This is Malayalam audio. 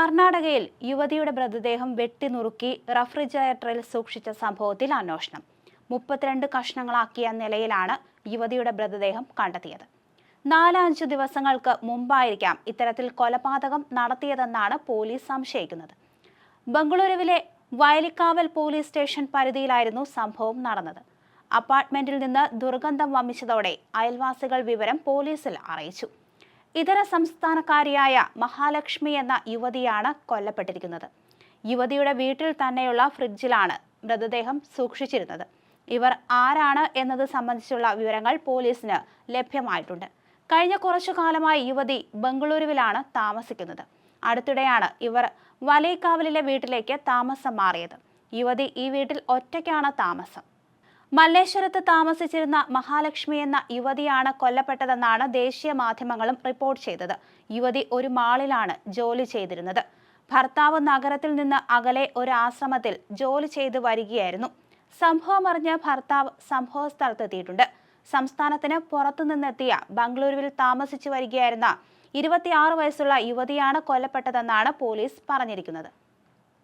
കർണാടകയിൽ യുവതിയുടെ മൃതദേഹം വെട്ടിനുറുക്കി റഫ്രിജറേറ്ററിൽ സൂക്ഷിച്ച സംഭവത്തിൽ അന്വേഷണം. മുപ്പത്തിരണ്ട് കഷ്ണങ്ങളാക്കിയ നിലയിലാണ് യുവതിയുടെ മൃതദേഹം കണ്ടെത്തിയത്. നാലഞ്ചു ദിവസങ്ങൾക്ക് മുമ്പായിരിക്കാം ഇത്തരത്തിൽ കൊലപാതകം നടത്തിയതെന്നാണ് പോലീസ് സംശയിക്കുന്നത്. ബംഗളൂരുവിലെ വയലിക്കാവൽ പോലീസ് സ്റ്റേഷൻ പരിധിയിലായിരുന്നു സംഭവം നടന്നത്. അപ്പാർട്ട്മെന്റിൽ നിന്ന് ദുർഗന്ധം വമിച്ചതോടെ അയൽവാസികൾ വിവരം പോലീസിൽ അറിയിച്ചു. ഇതര സംസ്ഥാനക്കാരിയായ മഹാലക്ഷ്മി എന്ന യുവതിയാണ് കൊല്ലപ്പെട്ടിരിക്കുന്നത്. യുവതിയുടെ വീട്ടിൽ തന്നെയുള്ള ഫ്രിഡ്ജിലാണ് മൃതദേഹം സൂക്ഷിച്ചിരുന്നത്. ഇവർ ആരാണ് എന്നത് സംബന്ധിച്ചുള്ള വിവരങ്ങൾ പോലീസിന് ലഭ്യമായിട്ടുണ്ട്. കഴിഞ്ഞ കുറച്ചു കാലമായി യുവതി ബംഗളൂരുവിലാണ് താമസിക്കുന്നത്. അടുത്തിടെയാണ് ഇവർ വലൈക്കാവലിലെ വീട്ടിലേക്ക് താമസം മാറിയത്. യുവതി ഈ വീട്ടിൽ ഒറ്റയ്ക്കാണ് താമസം. മല്ലേശ്വരത്ത് താമസിച്ചിരുന്ന മഹാലക്ഷ്മി എന്ന യുവതിയാണ് കൊല്ലപ്പെട്ടതെന്നാണ് ദേശീയ മാധ്യമങ്ങളും റിപ്പോർട്ട് ചെയ്തത്. യുവതി ഒരു മാളിലാണ് ജോലി ചെയ്തിരുന്നത്. ഭർത്താവ് നഗരത്തിൽ നിന്ന് അകലെ ഒരു ആശ്രമത്തിൽ ജോലി ചെയ്തു വരികയായിരുന്നു. സംഭവം അറിഞ്ഞ് ഭർത്താവ് സംഭവ സ്ഥലത്തെത്തിയിട്ടുണ്ട്. സംസ്ഥാനത്തിന് പുറത്തുനിന്നെത്തിയ ബംഗളൂരുവിൽ താമസിച്ചു വരികയായിരുന്ന ഇരുപത്തിയാറ് വയസ്സുള്ള യുവതിയാണ് കൊല്ലപ്പെട്ടതെന്നാണ് പോലീസ് പറഞ്ഞിരിക്കുന്നത്.